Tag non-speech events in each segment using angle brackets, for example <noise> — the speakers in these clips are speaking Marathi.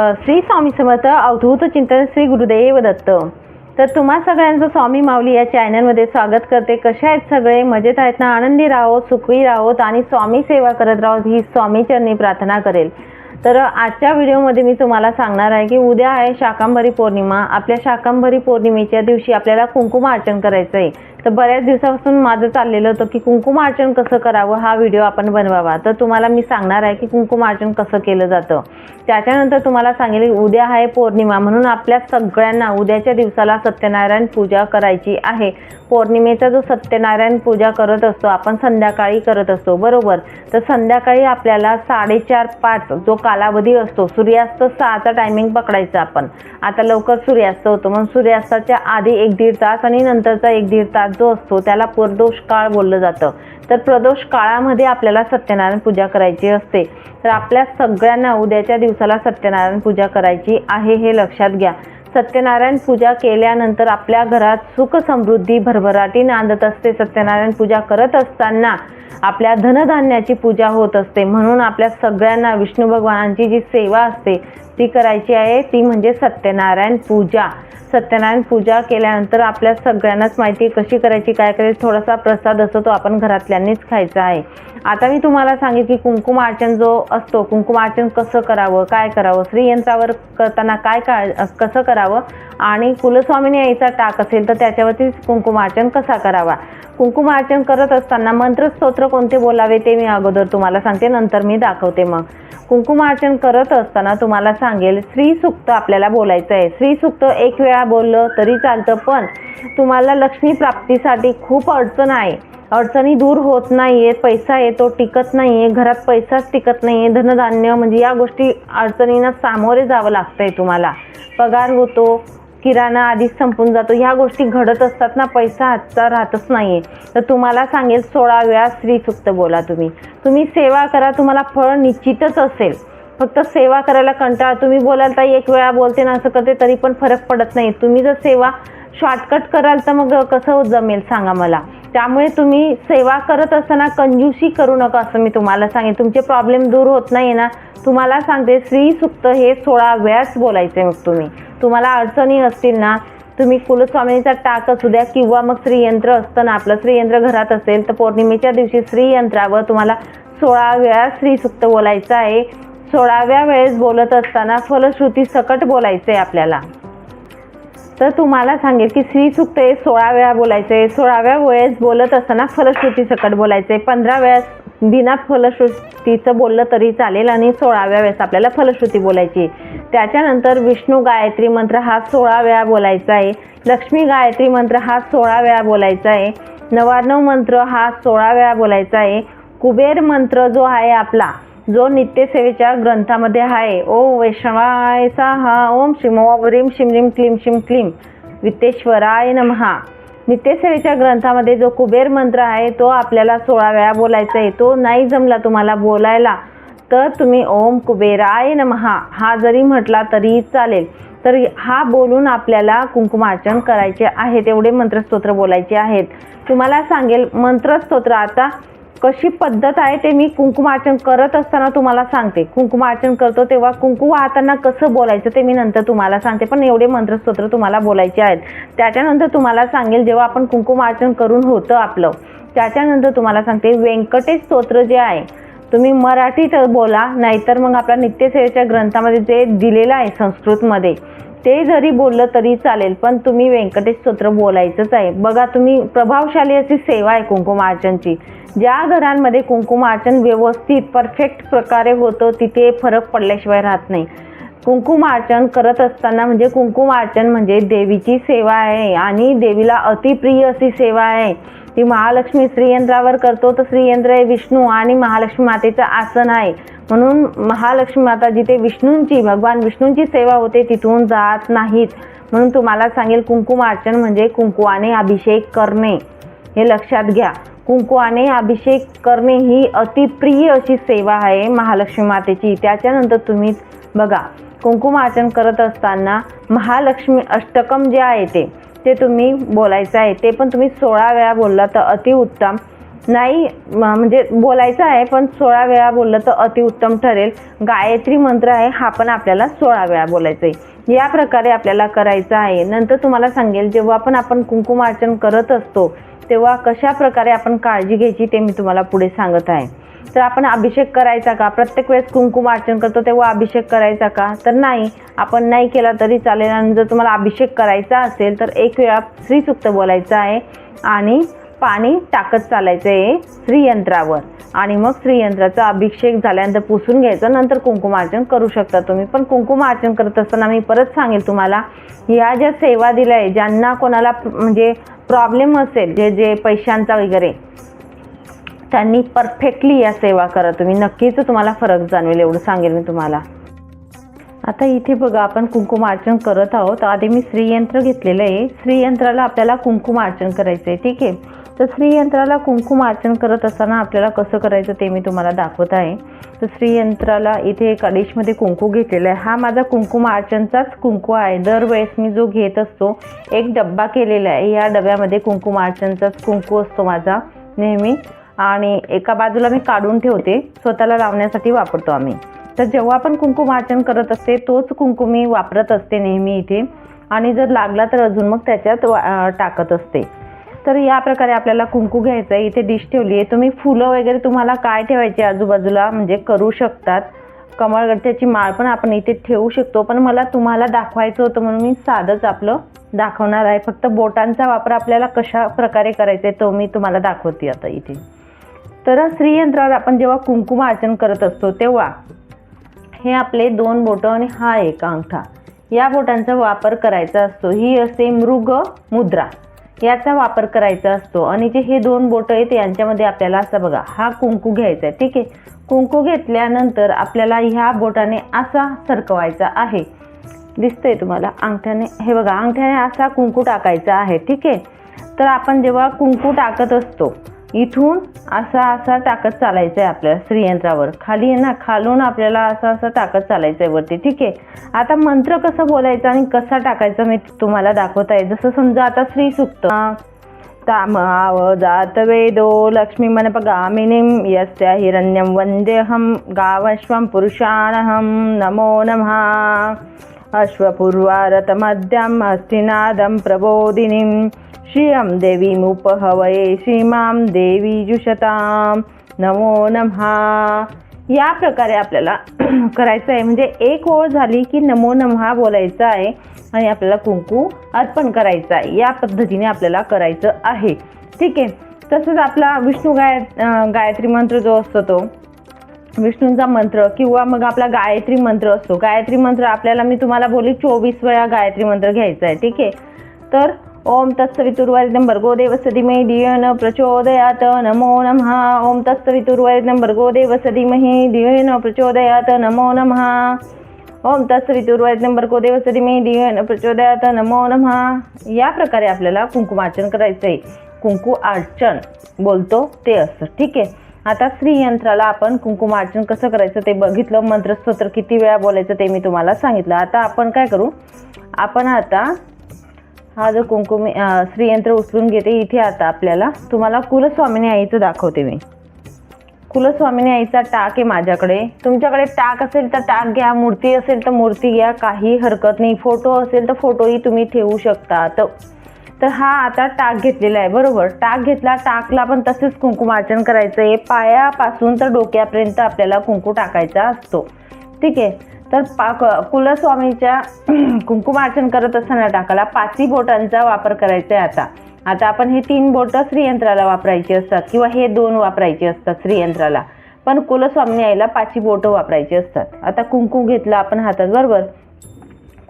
श्री स्वामी समर्थ अवधूत चिंतन श्री गुरुदेव दत्त. तर तुम्हा सगळ्यांचं स्वामी माऊली या चॅनलमध्ये स्वागत करते. कसे आहेत सगळे? मजेत आहेत ना? आनंदी राहोत सुखी राहोत आणि स्वामी सेवा करत राहोत ही स्वामी चरणी प्रार्थना करेल. तर आजच्या व्हिडिओमध्ये मी तुम्हाला सांगणार आहे की उद्या आहे शाकांबरी पौर्णिमा. आपल्या शाकांबरी पौर्णिमेच्या दिवशी आपल्याला कुंकुम अर्चन करायचं आहे तर बऱ्याच दिवसापासून माझं चाललेलं होतं की कुंकुमार्चन कसं करावं हा व्हिडिओ आपण बनवावा. तर तुम्हाला मी सांगणार आहे की कुंकुमार्चन कसं केलं जातं. त्याच्यानंतर तुम्हाला सांगेल उद्या आहे पौर्णिमा म्हणून आपल्या सगळ्यांना उद्याच्या दिवसाला सत्यनारायण पूजा करायची आहे. पौर्णिमेचा जो सत्यनारायण पूजा करत असतो आपण संध्याकाळी करत असतो बरोबर? तर संध्याकाळी आपल्याला साडेचार पाच जो कालावधी असतो सूर्यास्त सहाचा टायमिंग पकडायचा आपण. आता लवकर सूर्यास्त होतो म्हणून सूर्यास्ताच्या आधी एक दीड तास आणि नंतरचा एक दीड तास जो असतो त्याला प्रदोष काळ बोललं जातं. तर प्रदोष काळामध्ये आपल्याला सत्यनारायण पूजा करायची असते. तर आपल्या सगळ्यांना उद्याच्या दिवसाला सत्यनारायण पूजा करायची आहे हे लक्षात घ्या. सत्यनारायण पूजा केल्यानंतर आपल्या घरात सुख समृद्धी भरभराटी नांदत असते. सत्यनारायण पूजा करत असताना आपल्या धनधान्याची पूजा होत असते. म्हणून आपल्या सगळ्यांना विष्णू भगवानांची जी सेवा असते ती करायची आहे. ती म्हणजे सत्यनारायण पूजा. सत्यनारायण पूजा केल्यानंतर आपल्या सगळ्यांनाच माहिती कशी करायची काय करायची. थोडासा प्रसाद असतो तो आपण घरातल्यांनीच खायचा आहे. आता मी तुम्हाला सांगेन की कुंकुमार्चन जो असतो कुंकुमार्चन कसं करावं काय करावं श्रीयंत्रावर करताना काय काय कसं करावं आणि कुलस्वामीने यायचा टाक असेल तर त्याच्यावरती कुंकुमार्चन कसा करावा? कुंकुमार्चन करत असताना मंत्रस्तोत्र कोणते बोलावे ते मी अगोदर तुम्हाला सांगते नंतर मी दाखवते मग. कुंकुमार्चन करत असताना तुम्हाला सांगेल श्री सुक्त आपल्याला बोलायचं आहे श्री सुक्त एक वेळा बोललं तरी चालतं पण तुम्हाला लक्ष्मी प्राप्तीसाठी खूप अडचण आहे. अडचणी दूर होत नाही आहेत पैसा येतो टिकत नाही आहे घरात पैसाच टिकत नाही आहे धनधान्य म्हणजे या गोष्टी अडचणींना सामोरे जावं लागतं आहे तुम्हाला. पगार होतो किराणा आधीच संपून जातो ह्या गोष्टी घडत असतात ना पैसा हातचा राहतच नाही आहे तर तुम्हाला सांगेल सोळा वेळा स्त्रीसुक्त बोला तुम्ही. तुम्ही सेवा करा तुम्हाला फळ निश्चितच असेल. फक्त सेवा करायला कंटाळा तुम्ही बोलाल तर एक वेळा बोलते ना असं करते तरी पण फरक पडत नाही. तुम्ही जर सेवा शॉर्टकट कराल तर मग कसं जमेल सांगा मला. त्यामुळे तुम्ही सेवा करत असताना कंजूसी करू नका असं मी तुम्हाला सांगेन. तुमचे प्रॉब्लेम दूर होत नाही ना. तुम्हाला सांगते श्री सुक्त हे सोळा वेळाच बोलायचे मग तुम्ही. तुम्हाला अडचणी असतील ना तुम्ही कुलस्वामिनीचा टाक असू द्या किंवा मग श्रीयंत्र असतं ना आपलं श्रीयंत्र घरात असेल तर पौर्णिमेच्या दिवशी श्रीयंत्रावर तुम्हाला सोळा वेळा श्रीसुक्त बोलायचं आहे. सोळाव्या वेळेस बोलत असताना फलश्रुती सकट बोलायचं आहे आपल्याला. तर तुम्हाला सांगेल की श्रीसुक्त हे सोळा वेळा बोलायचं. आहे सोळाव्या वेळेस बोलत असताना फलश्रुतीसकट बोलायचे बोलायचं. आहे पंधरा वेळेस बिना फलश्रुतीचं बोललं तरी चालेल आणि सोळाव्या वेळेस आपल्याला फलश्रुती बोलायची. त्याच्यानंतर विष्णू गायत्री मंत्र हा सोळा वेळा बोलायचा आहे. लक्ष्मी गायत्री मंत्र हा सोळा वेळा बोलायचा आहे. नवार्णव मंत्र हा सोळा वेळा बोलायचा आहे. कुबेर मंत्र जो आहे आपला जो नित्यसेवेच्या ग्रंथामध्ये आहे. ओ वैष्णवायसा हा ओम श्रीम ओम ह्रीम शिम क्लीम शिम क्लीम. वित्तेश्वराय नमहा. नित्यसेवेच्या ग्रंथामध्ये जो कुबेर मंत्र आहे तो आपल्याला सोळा वेळा बोलायचा आहे. तो नाही जमला तुम्हाला बोलायला तर तुम्ही ओम कुबेराय नमहा. हा जरी म्हटला तरी चालेल. तर हा बोलून आपल्याला कुंकुमार्चन करायचे आहे तेवढे मंत्रस्तोत्र बोलायचे आहेत. तुम्हाला सांगेल मंत्रस्तोत्र आता कशी पद्धत आहे ते मी कुंकुमार्चन करत असताना तुम्हाला सांगते. कुंकुमार्चन करतो तेव्हा कुंकू वाहताना कसं बोलायचं ते मी नंतर तुम्हाला सांगते. पण एवढे मंत्रस्तोत्र तुम्हाला बोलायचे आहेत. त्याच्यानंतर तुम्हाला सांगेल जेव्हा आपण कुंकुमार्चन करून होतं आपलं. त्याच्यानंतर तुम्हाला सांगते व्यंकटेश स्तोत्र जे आहे तुम्ही मराठीत बोला नाहीतर मग आपल्या नित्यसेवेच्या ग्रंथामध्ये जे दिलेलं आहे संस्कृतमध्ये ते जरी बोललं तरी चालेल पण तुम्ही व्यंकटेश स्तोत्र बोलायचंच आहे. बघा तुम्ही प्रभावशाली अशी सेवा आहे कुंकुमार्चनची ज्या घरांमध्ये कुंकुमार्चन व्यवस्थित परफेक्ट प्रकारे होतं तिथे फरक पडल्याशिवाय राहत नाही. कुंकुमार्चन करत असताना म्हणजे कुंकुमार्चन म्हणजे देवीची सेवा आहे आणि देवीला अतिप्रिय अशी सेवा आहे. ती महालक्ष्मी श्रीयंत्रावर करतो तर श्रीयंत्र हे विष्णू आणि महालक्ष्मी मातेचं आसन आहे. म्हणून महालक्ष्मी माता जिथे विष्णूंची भगवान विष्णूंची सेवा होते तिथून जात नाहीत. म्हणून तुम्हाला सांगेल कुंकुमार्चन म्हणजे कुंकुवाने अभिषेक करणे. हे लक्षात घ्या. कुंकुवाने अभिषेक करणे ही अतिप्रिय अशी सेवा आहे महालक्ष्मी मातेची. त्याच्यानंतर तुम्ही बघा. कुंकुमार्चन करत असताना महालक्ष्मी अष्टकम जे आहे ते ते तुम्ही बोलायचं आहे. ते पण तुम्ही सोळा वेळा बोलला तर अतिउत्तम नाही म्हणजे बोलायचं आहे पण सोळा वेळा बोललं तर अतिउत्तम ठरेल. गायत्री मंत्र आहे हा पण आपल्याला सोळा वेळा बोलायचा आहे. या प्रकारे आपल्याला करायचं आहे. नंतर तुम्हाला सांगेल जेव्हा पण आपण कुंकुमार्चन करत असतो तेव्हा कशा प्रकारे आपण काळजी घ्यायची ते मी तुम्हाला पुढे सांगत आहे. तर आपण अभिषेक करायचा का? प्रत्येक वेळेस कुंकुम अर्चन करतो तेव्हा अभिषेक करायचा का? तर नाही. आपण नाही केला तरी चालेल. आणि जर तुम्हाला अभिषेक करायचा असेल तर एक वेळा श्रीसुक्त बोलायचं आहे आणि पाणी टाकत चालायचं आहे श्रीयंत्रावर. आणि मग श्रीयंत्राचा अभिषेक झाल्यानंतर पुसून घ्यायचं. नंतर कुंकुमार्चन करू शकता तुम्ही. पण कुंकुमार्चन करत असताना मी परत सांगेल तुम्हाला ह्या ज्या सेवा दिल्या आहे ज्यांना कोणाला म्हणजे प्रॉब्लेम असेल जे जे पैशांचा वगैरे त्यांनी परफेक्टली या सेवा करा. तुम्ही नक्कीच तुम्हाला फरक जाणवेल एवढं सांगेल मी तुम्हाला. आता इथे बघा आपण कुंकुमार्चन करत आहोत. आधी मी श्रीयंत्र घेतलेलं आहे. श्रीयंत्राला आपल्याला कुंकुमार्चन करायचं आहे ठीक आहे? तर श्रीयंत्राला कुंकुमार्चन करत असताना आपल्याला कसं करायचं ते मी तुम्हाला दाखवत आहे. तर श्रीयंत्राला इथे एक अडीचमध्ये कुंकू घेतलेला आहे. हा माझा कुंकुमार्चनचाच कुंकू आहे. दरवेळेस मी जो घेत असतो एक डब्बा केलेला आहे. या डब्यामध्ये कुंकुमार्चनचाच कुंकू असतो माझा नेहमी. आणि एका बाजूला मी काढून ठेवते स्वतःला लावण्यासाठी वापरतो आम्ही. तर जेव्हा आपण वाचन करत असते तोच कुंकू मी वापरत असते नेहमी इथे. आणि जर लागला तर अजून मग त्याच्यात वा- टाकत असते. तर या प्रकारे आपल्याला कुंकू घ्यायचं आहे. इथे डिश ठेवली आहे. तुम्ही फुलं वगैरे तुम्हाला काय ठेवायचे आजूबाजूला? म्हणजे करू शकतात. कमळगट्ट्याची माळ पण आपण इथे ठेवू शकतो. पण मला तुम्हाला दाखवायचं होतं म्हणून मी साधंच आपलं दाखवणार आहे. फक्त बोटांचा वापर आपल्याला कशा प्रकारे करायचा आहे तो मी तुम्हाला दाखवते आता इथे. तर श्रीयंत्रावर आपण जेव्हा कुंकुमार्चन करत असतो तेव्हा हे आपले दोन बोटं आणि हा एक अंगठा या बोटांचा वापर करायचा असतो. ही असते मृग मुद्रा याचा वापर करायचा असतो. आणि जे हे दोन बोटं आहेत यांच्यामध्ये आपल्याला असं बघा हा कुंकू घ्यायचा आहे. ठीक आहे? कुंकू घेतल्यानंतर आपल्याला ह्या बोटाने असा सरकवायचा आहे. दिसतंय तुम्हाला? अंगठ्याने हे बघा अंगठ्याने असा कुंकू टाकायचा आहे. ठीक आहे? तर आपण जेव्हा कुंकू टाकत असतो इथून असा असा टाकत चालायचं आहे आपल्याला श्रीयंत्रावर खाली आहे ना खालून आपल्याला असं असं टाकत चालायचं आहे वरती. ठीक आहे? आता मंत्र कसं बोलायचं आणि कसा टाकायचा मी तुम्हाला दाखवत आहे. जसं समजा आता श्री सुक्त. तामाव जात वेदो लक्ष्मीमनपगामिनीं यस्य हिरण्यं वन्देऽहं गावश्वं पुरुषाणहं नमो नमः। अश्वपूर्वारतमद्यं हस्तिनादं प्रबोधिनीं श्रियं देवीमुपहवये श्रीमां देवी जुषतां नमो नमः। या प्रकारे आपल्याला <clears throat> करायचं आहे. म्हणजे एक ओळ झाली की नमो नमः बोलायचं आहे आणि आपल्याला कुंकू अर्पण करायचं आहे. या पद्धतीने आपल्याला करायचं आहे. ठीक आहे. तसंच आपला विष्णू गाय गायत्री मंत्र जो असतो तो विष्णूंचा मंत्र किंवा मग आपला गायत्री मंत्र असतो. गायत्री मंत्र आपल्याला मी तुम्हाला बोली चोवीस वेळा गायत्री मंत्र घ्यायचा आहे. ठीक आहे. तर ओम तत्सवितुर्वरिदं भर्गो देवस्य धीमहि प्रचोदयात् नमो नमः। ओम तत्सवितुर्वरिदं भर्गो देवस्य धीमहि धियो प्रचोदयात नमो नमः। ओम तत्सवितुर्वरिदं भर्गो देवस्य धीमहि धियो प्रचोदयात नमो नमः। या प्रकारे आपल्याला कुंकुमार्चन करायचं आहे कुंकू अर्चन बोलतो ते असतं ठीक आहे? आता स्त्रीयंत्राला आपण कुंकुमार्चन कसं करायचं ते बघितलं. मंत्रस्तोत्र किती वेळा बोलायचं ते मी तुम्हाला सांगितलं. आता आपण काय करू? आपण आता हा जो कुंकुम श्रीयंत्र उचलून घेते इथे आता आपल्याला. तुम्हाला कुलस्वामिनी आईचं दाखवते मी. कुलस्वामिनी आईचा टाक आहे माझ्याकडे. तुमच्याकडे टाक असेल तर टाक घ्या मूर्ती असेल तर मूर्ती घ्या काही हरकत नाही. फोटो असेल तर फोटोही तुम्ही ठेवू शकता. तर तर हा आता टाक घेतलेला आहे बरोबर? टाक घेतला टाकला पण तसेच कुंकुमार्चन करायचं आहे. पायापासून तर डोक्यापर्यंत आपल्याला कुंकू टाकायचा असतो. ठीक आहे? तर पा क- कुलस्वामीच्या <clears throat> कुंकुमार्चन करत असताना टाकाला पाचही बोटांचा वापर करायचा आहे आता. आता आपण हे तीन बोटं श्रीयंत्राला वापरायची असतात किंवा हे दोन वापरायचे असतात श्रीयंत्राला. पण कुलस्वामी आईला पाचही बोटं वापरायची असतात. आता कुंकू घेतला आपण हातात बरोबर?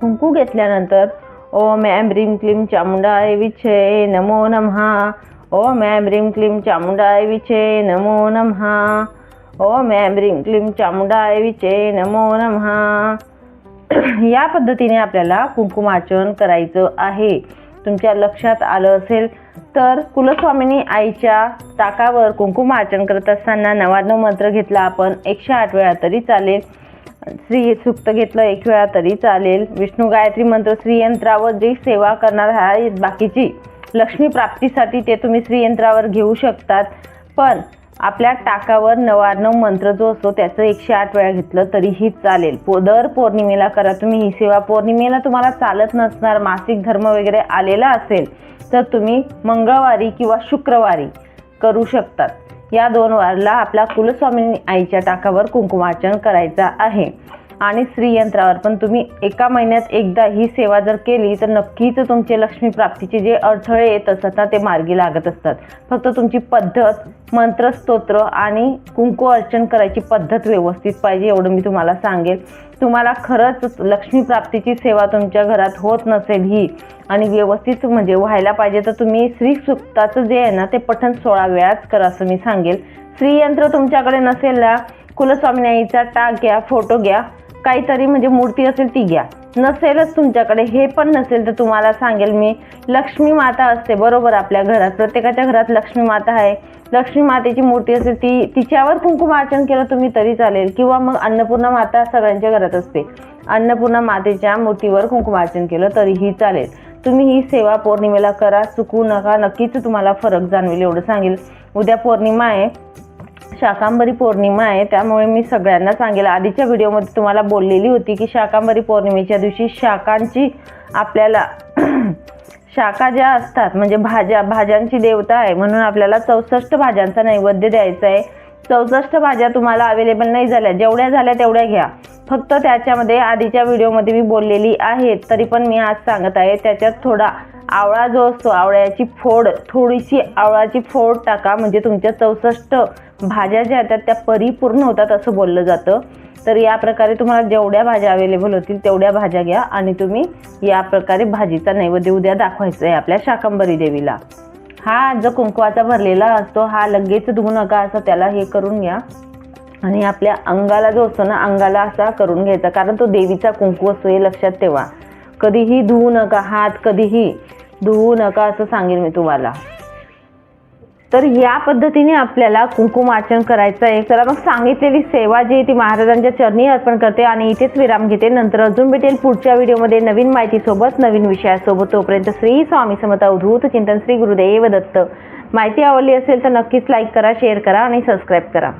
कुंकू घेतल्यानंतर ओम ऐं ह्रीं क्लीम चामुंडाय विछे नमो नमहा. ओम ऐं ह्रीं क्लीम चामुंडाय विछे नमो नमः ओम ऐं ह्रीं क्लीं चामुंडाय विचे नमो नमहा. या पद्धतीने आपल्याला कुंकुमार्चन करायचं आहे. तुमच्या लक्षात आलं असेल तर कुलस्वामिनी आईच्या ताकावर कुंकुमार्चन करत असताना नवाण्णव मंत्र घेतला आपण एकशे आठ वेळा तरी चालेल. श्री सुक्त घेतलं एक वेळा तरी चालेल. विष्णू गायत्री मंत्र श्रीयंत्रावर जी सेवा करणार आहे बाकीची लक्ष्मी प्राप्तीसाठी ते तुम्ही श्रीयंत्रावर घेऊ शकतात. पण आपल्या टाकावर नवार्णव मंत्र जो असतो त्याचं एकशे आठ वेळा घेतलं तरीही चालेल. पो दर पौर्णिमेला करा तुम्ही ही सेवा. पौर्णिमेला तुम्हाला चालत नसणार मासिक धर्म वगैरे आलेला असेल तर तुम्ही मंगळवारी किंवा शुक्रवारी करू शकतात. या दोन वारला आपल्या कुलस्वामिनी आईच्या टाकावर कुंकुमार्चन करायचं आहे. आणि श्रीयंत्रावर. पण तुम्ही एका महिन्यात एकदा ही सेवा जर केली तर नक्कीच तुमचे लक्ष्मी प्राप्तीचे जे अडथळे येत असतात ना ते मार्गी लागत असतात. फक्त तुमची पद्धत मंत्रस्तोत्र आणि कुंकू अर्चन करायची पद्धत व्यवस्थित पाहिजे एवढं मी तुम्हाला सांगेल. तुम्हाला खरंच लक्ष्मी प्राप्तीची सेवा तुमच्या घरात होत नसेल ही आणि व्यवस्थित म्हणजे व्हायला पाहिजे तर तुम्ही श्री सुक्ताचं जे आहे ना ते पठण सोळा वेळाच करा असं मी सांगेल. श्रीयंत्र तुमच्याकडे नसेल ना कुलस्वामी टाक घ्या फोटो घ्या काहीतरी म्हणजे मूर्ती असेल ती घ्या. नसेलच तुमच्याकडे हे पण नसेल तर तुम्हाला सांगेल मी लक्ष्मी माता असते बरोबर आपल्या घरात प्रत्येकाच्या घरात लक्ष्मी माता आहे. लक्ष्मी मातेची मूर्ती असेल ती तिच्यावर कुंकुमार्चन केलं तुम्ही तरी चालेल किंवा मग अन्नपूर्णा माता सगळ्यांच्या घरात असते. अन्नपूर्णा मातेच्या मूर्तीवर कुंकुमार्चन केलं तरीही चालेल. तुम्ही ही सेवा पौर्णिमेला करा चुकू नका नक्कीच तुम्हाला फरक जाणवेल एवढं सांगेल. उद्या पौर्णिमा आहे. शाकांबरी पौर्णिमा आहे त्यामुळे मी सगळ्यांना सांगेल. आधीच्या व्हिडिओमध्ये तुम्हाला बोललेली होती की शाकांबरी पौर्णिमेच्या दिवशी शाकांची आपल्याला <clears throat> शाखा ज्या असतात म्हणजे भाज्या भाज्यांची देवता आहे म्हणून आपल्याला चौसष्ट भाज्यांचा नैवेद्य द्यायचा आहे. चौसष्ट भाज्या तुम्हाला अवेलेबल नाही झाल्या. जेवढ्या झाल्या तेवढ्या घ्या. फक्त त्याच्यामध्ये आधीच्या व्हिडिओमध्ये मी बोललेली आहे तरी पण मी आज सांगत आहे. त्याच्यात थोडा आवळा जो असतो आवळ्याची फोड थोडीशी आवळाची फोड टाका. म्हणजे तुमच्या चौसष्ट भाज्या ज्या येतात त्या परिपूर्ण होतात असं बोललं जातं. तर या प्रकारे तुम्हाला जेवढ्या भाज्या अवेलेबल होतील तेवढ्या भाज्या घ्या आणि तुम्ही या प्रकारे भाजीचा नैवेद्य उद्या दाखवायचा आहे आपल्या शाकंबरी देवीला. हा जो कुंकवाचा भरलेला असतो हा लगेच धुवू नका असं त्याला हे करून घ्या. आणि आपल्या अंगाला जो असतो ना अंगाला असा करून घ्यायचा. कारण तो देवीचा कुंकू असतो हे लक्षात ठेवा. कधीही धुवू नका हात कधीही धुवू नका असं सांगेन मी तुम्हाला. तर या पद्धतीने आपल्याला कुंकुमार्चन करायचं आहे. तर मग सांगितलेली सेवा जी आहे ती महाराजांच्या चरणी अर्पण करते आणि इथेच विराम घेते. नंतर अजून भेटेल पुढच्या व्हिडिओमध्ये नवीन माहितीसोबत नवीन विषयासोबत. तोपर्यंत श्री स्वामी समता अवधूत चिंतन श्री गुरुदेव दत्त. माहिती आवडली असेल तर नक्कीच लाईक करा शेअर करा आणि सबस्क्राईब करा.